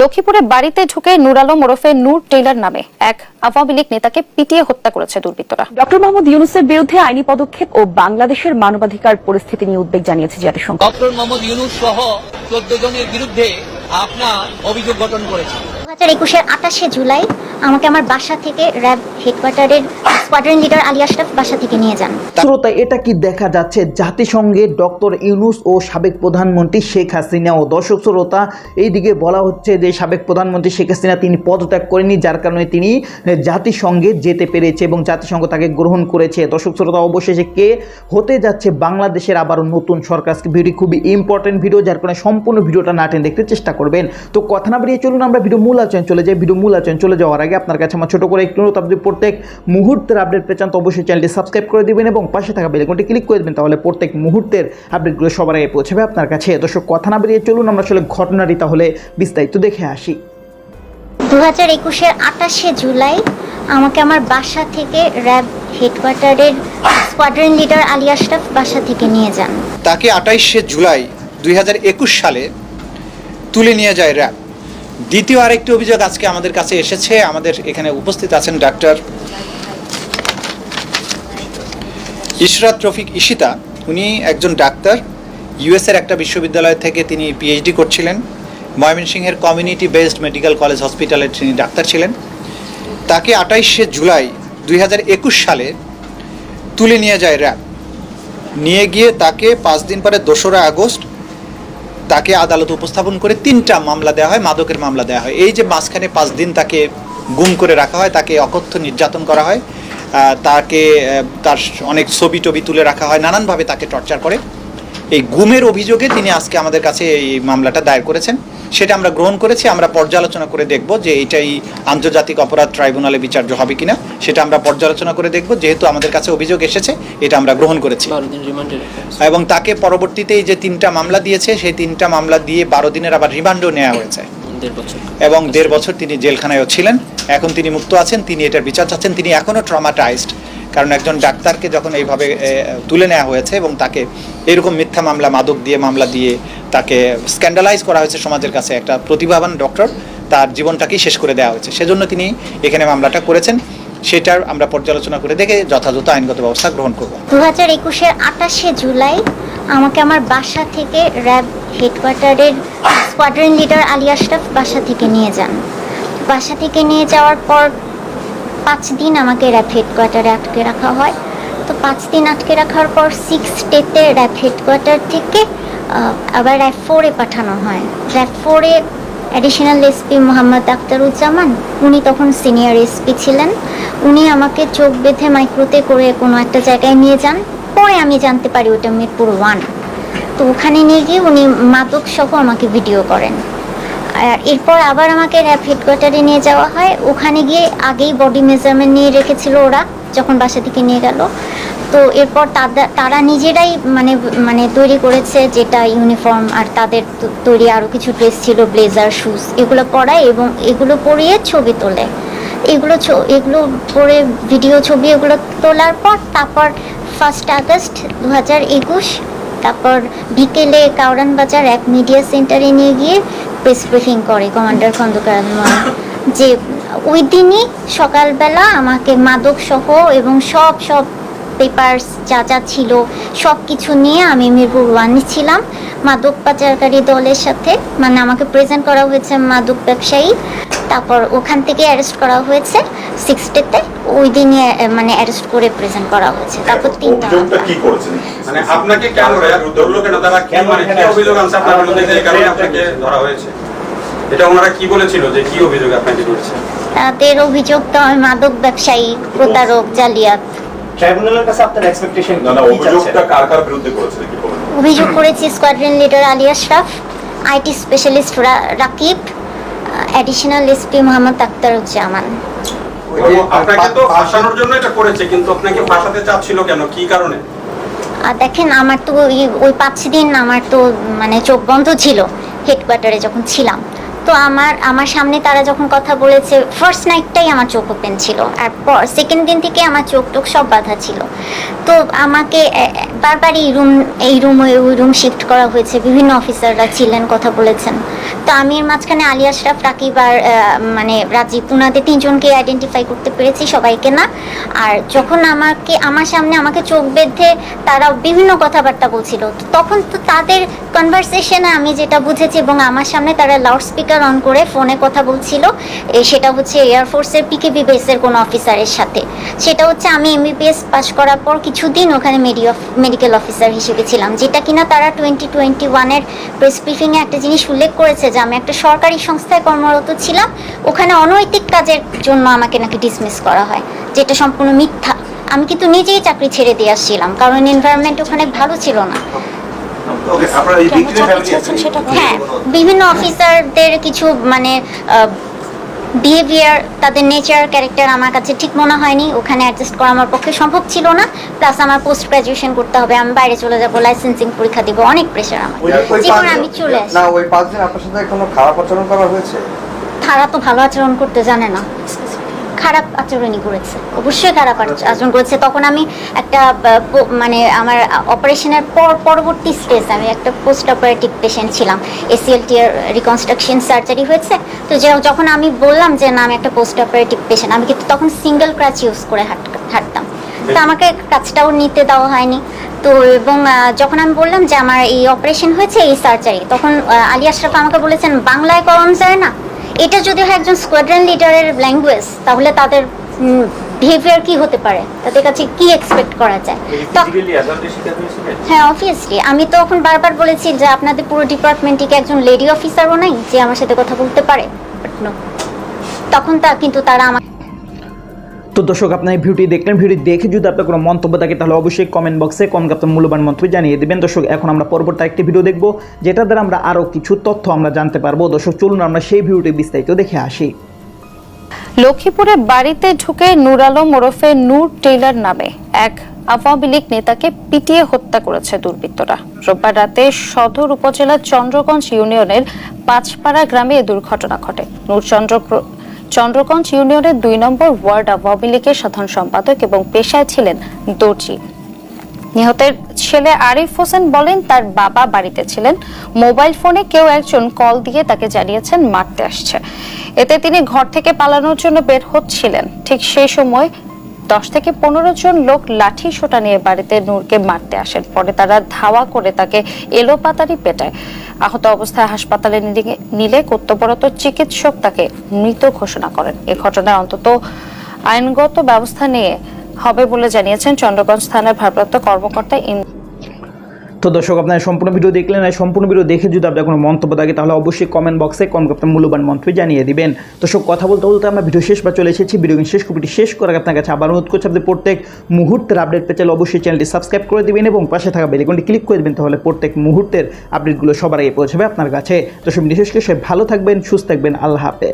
লক্ষ্মীপুরে বাড়িতে ঢুকে নূর আলম ওরফে নূর টেইলার নামে এক আওয়ামী লীগ নেতাকে পিটিয়ে হত্যা করেছে দুর্বৃত্তরা। ডক্টর মোহাম্মদ ইউনুসের বিরুদ্ধে আইনি পদক্ষেপ ও বাংলাদেশের মানবাধিকার পরিস্থিতি নিয়ে উদ্বেগ জানিয়েছে জাতিসংঘ। ডক্টর মোহাম্মদ ইউনুস সহ চোদ্দ জনের বিরুদ্ধে আপনার অভিযোগ গঠন করেছে। হাজার একুশের আঠাশে জুলাই আমাকে আমার বাসা থেকে র্যাব হেডকোয়ার্টারের স্কোয়াড্রন লিডার আলী আশরাফ বাসা থেকে নিয়ে যান। শ্রোতা এটা কি দেখা যাচ্ছে? জাতিসংঘে ডক্টর ইউনুস ও সাবেক প্রধানমন্ত্রী শেখ হাসিনা ও দর্শক শ্রোতা, এইদিকে বলা হচ্ছে যে সাবেক প্রধানমন্ত্রী শেখ হাসিনা তিনি পদত্যাগ করেনি যার কারণে তিনি জাতিসংঘে যেতে পেরেছে এবং জাতিসংঘ তাকে গ্রহণ করেছে। দর্শক শ্রোতা, অবশেষে কে হতে যাচ্ছে বাংলাদেশের আবারও নতুন সরকার? ভিডিও খুবই ইম্পর্টেন্ট ভিডিও, যার কারণে সম্পূর্ণ ভিডিওটা না টেনে দেখতে চেষ্টা করবেন। তো কথা না বাড়িয়ে চলুন, আমরা ভিডিও মূল আচরণ চলে যাই ভিডিও মূল আচরণ চলে যাওয়ার আগে আপনার কাছে আমার ছোট করে একটু অনুরোধ আপনি প্রত্যেক মুহূর্তের আপডেট পেয়ে চান তো অবশ্যই চ্যানেলটি সাবস্ক্রাইব করে দেবেন এবং পাশে থাকা বেলাইকনটি ক্লিক করে দেবেন তাহলে প্রত্যেক মুহূর্তের আপডেটগুলো সবার আগে পৌঁছাবে আপনার কাছে। দর্শক কথা না বেরিয়ে চলুন আমরা আসলে ঘটনাটি তাহলে বিস্তারিত দেখে আসি। দু হাজার একুশের আঠাশে জুলাই আমাকে আমার বাসা থেকে র্যাব হেডকোয়ার্টারের স্কোয়াড্রন লিডার আলী আশরাফ বাসা থেকে নিয়ে যান। তাকে আঠাইশে জুলাই দুই হাজার একুশ সালে তুলে নিয়ে যায় র্যাব। দ্বিতীয় আরেকটি অভিযোগ আজকে আমাদের কাছে এসেছে। আমাদের এখানে উপস্থিত আছেন ডাক্তার ইশরাত রফিক ইশিতা উনি একজন ডাক্তার। ইউএসের একটা বিশ্ববিদ্যালয় থেকে তিনি পিএইচডি করছিলেন। ময়মনসিংহের কমিউনিটি বেসড মেডিকেল কলেজ হসপিটালে তিনি ডাক্তার ছিলেন। তাকে আঠাইশে জুলাই দুই হাজার একুশ সালে তুলে নিয়ে যায় র্যাব। নিয়ে গিয়ে তাকে পাঁচ দিন পরে দোসরা আগস্ট তাকে আদালত উপস্থাপন করে তিনটা মামলা দেওয়া হয়, মাদকের মামলা দেওয়া হয়। এই যে মাঝখানে পাঁচ দিন তাকে গুম করে রাখা হয়, তাকে অকথ্য নির্যাতন করা হয় তাকে তার অনেক ছবি টবি তুলে রাখা হয়, নানানভাবে তাকে টর্চার করে। এই গুমের অভিযোগে তিনি আজকে আমাদের কাছে এই মামলাটা দায়ের করেছেন। সেটা আমরা গ্রহণ করেছি আমরা পর্যালোচনা করে দেখব যে এটাই আন্তর্জাতিক অপরাধ ট্রাইব্যুনালে বিচার্য হবে কিনা। সেটা আমরা পর্যালোচনা করে দেখব যেহেতু আমাদের কাছে অভিযোগ এসেছে এটা আমরা গ্রহণ করেছি। এবং তাকে পরবর্তীতে এই যে তিনটা মামলা দিয়েছে সেই তিনটা মামলা দিয়ে বারো দিনের আবার রিমান্ডও নেওয়া হয়েছে। এবং দেড় বছর তিনি জেলখানায়ও ছিলেন। এখন তিনি মুক্ত আছেন তিনি এটার বিচার চাচ্ছেন তিনি এখনও ট্রমাটাইজড কারণ একজন ডাক্তারকে যখন এইভাবে তুলে নেওয়া হয়েছে এবং তাকে এরকম মিথ্যা মামলা, মাদক দিয়ে মামলা দিয়ে তাকে স্ক্যান্ডালাইজ করা হয়েছে সমাজের কাছে, একটা প্রতিভাবান ডক্টর, তার জীবনটাকেই শেষ করে দেওয়া হয়েছে। সেজন্য তিনি এখানে মামলাটা করেছেন। সেটার আমরা পর্যালোচনা করে দেখে যথাযথ আইনগত ব্যবস্থা গ্রহণ করব। দু হাজার একুশের আঠাশে জুলাই আমাকে আমার বাসা থেকে র্যাব হেডকোয়ার্টারের স্কোয়াড্রন লিডার আলী আশরাফ বাসা থেকে নিয়ে যান। বাসা থেকে নিয়ে যাওয়ার পর পাঁচ দিন আমাকে র্যাব হেডকোয়ার্টারে আটকে রাখা হয়। তো পাঁচ দিন আটকে রাখার পর সিক্স ডেতে র্যাব হেডকোয়ার্টার থেকে আবার র্যাব ফোরে পাঠানো হয়। র্যাব ফোরে অ্যাডিশনাল এসপি মোহাম্মদ আখতারুজ্জামান, উনি তখন সিনিয়র এসপি ছিলেন। উনি আমাকে চোখ বেঁধে মাইক্রোতে করে কোনো একটা জায়গায় নিয়ে যান। পরে আমি জানতে পারি ওটা মিরপুর ওয়ান তো ওখানে নিয়ে গিয়ে উনি মাদক সহ আমাকে ভিডিও করেন। এরপর আবার আমাকে র্যাব হেডকোয়ার্টারে নিয়ে যাওয়া হয়। ওখানে গিয়ে আগেই বডি মেজারমেন্ট নিয়ে রেখেছিল ওরা, যখন বাসা থেকে নিয়ে গেল। তো এরপর তারা নিজেরাই মানে মানে তৈরি করেছে যেটা ইউনিফর্ম আর তাদের তৈরি আরও কিছু ড্রেস ছিল, ব্লেজার, শুজ, এগুলো পরায় এবং এগুলো পরিয়ে ছবি তোলে। এগুলো এগুলো পরে ভিডিও ছবি এগুলো তোলার পর তারপর ফার্স্ট আগস্ট দু হাজার একুশ, তারপর বিকেলে কাউরান বাজার এক মিডিয়া সেন্টারে নিয়ে গিয়ে ব্রিফিং করে কমান্ডার খন্দকার যে ওই দিনই সকালবেলা আমাকে মাদক সহ এবং সব সব পেপারস যা যা ছিল, সব কিছু নিয়ে আমি মিরপুর ওয়ানে ছিলাম। মাদক পাচারকারী দলের সাথে মানে আমাকে প্রেজেন্ট করা হয়েছে মাদক ব্যবসায়ী। তারপর ওখান থেকে অ্যারেস্ট করা হয়েছে সিক্স ডেতে ওই দিনই মানে অ্যারেস্ট করে প্রেজেন্ট করা হয়েছে। তারপর তিনটা অভিযোগটা কি করেছেন? মানে আপনাকে কেন ধরলো কেন? তারা কি মানে কি অভিযোগ আনছে আপনার বিরুদ্ধে যে কারণে আপনাকে ধরা হয়েছে? এটা ওনারা কি বলেছিল যে কি অভিযোগ আপনাকে করেছে? তাদের অভিযোগ তো মাদক ব্যবসায়ী প্রতারক জালিয়াত। ট্রাইব্যুনালের কাছে আপনার এক্সপেকটেশন না না অভিযোগটা কার কার বিরুদ্ধে করেছেন কি বলেন? অভিযোগ করেছি squadron leader Ali Ashraf IT specialist Rakib additional SP Mohammad Akhtaruzzaman আপনাকে তো ফাঁসানোর জন্য এটা করেছে, কিন্তু আপনাকে ফাঁসাতে চাচ্ছিল কেন? কি কারণে? আর দেখেন, আমার তো ওই পাঁচ দিন আমার তো মানে চোখ বন্ধ ছিল হেডকোয়ার্টারে যখন ছিলাম। তো আমার আমার সামনে তারা যখন কথা বলেছে ফার্স্ট নাইটটাই আমার চোখ ওপেন ছিল। আর পর সেকেন্ড দিন থেকে আমার চোখ টোক সব বাধা ছিল। তো আমাকে বারবার এই রুম এই রুম ওই রুম শিফট করা হয়েছে। বিভিন্ন অফিসাররা ছিলেন, কথা বলেছেন। তো আমি এর মাঝখানে আলী আশরাফ, রাকিব আর মানে রাজীব, উনাদের তিনজনকে আইডেন্টিফাই করতে পেরেছি, সবাইকে না। আর যখন আমাকে, আমার সামনে আমাকে চোখ বেঁধে তারা বিভিন্ন কথাবার্তা বলছিল তখন তো তাদের কনভারসেশনে আমি যেটা বুঝেছি এবং আমার সামনে তারা লাউড স্পিকার অন করে ফোনে কথা বলছিল। সেটা হচ্ছে এয়ারফোর্সের পিকেবি বেসের কোনো অফিসারের সাথে। সেটা হচ্ছে আমি এমবিবিএস পাস করার পর কিছুদিন ওখানে মেডিকেল অফিসার হিসেবে ছিলাম, যেটা কিনা তারা টোয়েন্টি টোয়েন্টি ওয়ানের প্রেস ব্রিফিংয়ে একটা জিনিস উল্লেখ করেছে যে আমি একটা সরকারি সংস্থায় কর্মরত ছিলাম, ওখানে অনৈতিক কাজের জন্য আমাকে নাকি ডিসমিস করা হয়, যেটা সম্পূর্ণ মিথ্যা। আমি কিন্তু নিজেই চাকরি ছেড়ে দিয়ে আসছিলাম, কারণ এনভায়রনমেন্ট ওখানে ভালো ছিল না। হ্যাঁ বিভিন্ন অফিসারদের কিছু মানে বিহেভিয়ার তাদের নেচার ক্যারেক্টার আমার কাছে ঠিক মনে হয়নি। ওখানে অ্যাডজাস্ট করা আমার পক্ষে সম্ভব ছিল না। প্লাস আমার পোস্ট গ্রাজুয়েশন করতে হবে। আমি বাইরে চলে যাব লাইসেন্সিং পরীক্ষা দিব। অনেক প্রেশার আমার। জীবনে আমি চলে আসি। না ওই পাঁচ দিন আপনার সাথে কোনো খারাপ আচরণ করা হয়েছে? তারা তো ভালো আচরণ করতে জানে না। খারাপ আচরণই করেছে। অবশ্যই খারাপ আচরণ করেছে। তখন আমি একটা মানে আমার অপারেশনের পর পরবর্তী স্টেজ আমি একটা পোস্ট অপারেটিভ পেশেন্ট ছিলাম এসিএলটি এর রিকনস্ট্রাকশন সার্জারি হয়েছে। তো যে যখন আমি বললাম যে না আমি একটা পোস্ট অপারেটিভ পেশেন্ট আমি কিন্তু তখন সিঙ্গেল ক্রাচ ইউজ করে হাঁট- হাঁটতাম। তো আমাকে কাজটাও নিতে দেওয়া হয়নি। তো এবং যখন আমি বললাম যে আমার এই অপারেশন হয়েছে এই সার্জারি তখন আলী আশরাফ আমাকে বলেছেন বাংলায় কম যায় না। এটা যদি হয় একজন স্কোয়াড্রন লিডারের ল্যাঙ্গুয়েজ তাহলে তাদের বিহেভিয়ার কি হতে পারে? তাদের কাছে কি এক্সপেক্ট করা যায়? হ্যাঁ অবভিয়াসলি আমি তো এখন বারবার বলেছি যে আপনাদের পুরো ডিপার্টমেন্টে কি একজন লেডি অফিসারও নাই যে আমার সাথে কথা বলতে পারে? বাট নো তখন তা কিন্তু তারা আমার তো দর্শক, আপনার এই ভিডিওটি দেখলেন ভিডিও দেখে যদি আপনার কোনো মন্তব্য থাকে, তাহলে অবশ্যই কমেন্ট বক্সে কমেন্ট আপনার মূল্যবান মন্তব্য জানিয়ে দেবেন। দর্শক, এখন আমরা পরবর্তী একটি ভিডিও দেখব যেটা দ্বারা আমরা আরও কিছু তথ্য আমরা জানতে পারব। দর্শক, চলুন আমরা সেই ভিডিওটি বিস্তারিত দেখে আসি। লক্ষ্মীপুরে বাড়িতে ঢুকে নূর আলম ওরফে নূর টেইলার নামে এক আওয়ামী লীগ নেতাকে পিটিয়ে হত্যা করেছে দুর্বৃত্তরা। রোববার রাতে সদর উপজেলার চন্দ্রগঞ্জ ইউনিয়নের পাঁচপাড়া গ্রামে এ দুর্ঘটনা ঘটে। নূরচন্দ্র চন্দ্রগঞ্জ ইউনিয়নের দুই নম্বর ওয়ার্ড আওয়ামী লীগের সাধারণ সম্পাদক এবং পেশায় ছিলেন দর্জি। নিহতের ছেলে আরিফ হোসেন বলেন, তার বাবা বাড়িতে ছিলেন। মোবাইল ফোনে কেউ একজন কল দিয়ে তাকে জানিয়েছেন, মারতে আসছে। এতে তিনি ঘর থেকে পালানোর জন্য বের হচ্ছিলেন। ঠিক সেই সময় দশ থেকে পনেরো জন লোক লাঠি সোটা নিয়ে বাড়িতে নূরকে মারতে আসেন। পরে তারা ধাওয়া করে তাকে এলোপাতারি পেটায়। আহত অবস্থায় হাসপাতালে নিলে- কর্তব্যরত চিকিৎসক তাকে মৃত ঘোষণা করেন। এ ঘটনায় অন্তত আইনগত ব্যবস্থা নিয়ে হবে বলে জানিয়েছেন চন্দ্রগঞ্জ থানার ভারপ্রাপ্ত কর্মকর্তা তো দর্শক, আপনারা সম্পূর্ণ ভিডিও দেখলেন আর সম্পূর্ণ ভিডিও দেখে যদি আপনার কোনো মন্তব্য থাকে, তাহলে অবশ্যই কমেন্ট বক্সে কমেন্ট আপনার মূল্যবান মন্তব্য জানিয়ে দিবেন। তো সব কথা বলতে বলতে আমরা ভিডিও শেষ বা চলে এসেছি। ভিডিও শেষ, কপিটি শেষ করে আপনার কাছে আবার অনুরোধ করছি আপনি প্রত্যেক মুহূর্তের আপডেট পেতে চাইলে অবশ্যই চ্যানেলটি সাবস্ক্রাইব করে দিবেন এবং পাশে থাকা বেলিকনটি ক্লিক করে দেবেন, তাহলে প্রত্যেক মুহূর্তের আপডেটগুলো সবার আগে পৌঁছাবে আপনার কাছে। দর্শক সব শেষ করে ভালো থাকবেন, সুস্থ থাকবেন, আল্লাহ হাফেজ।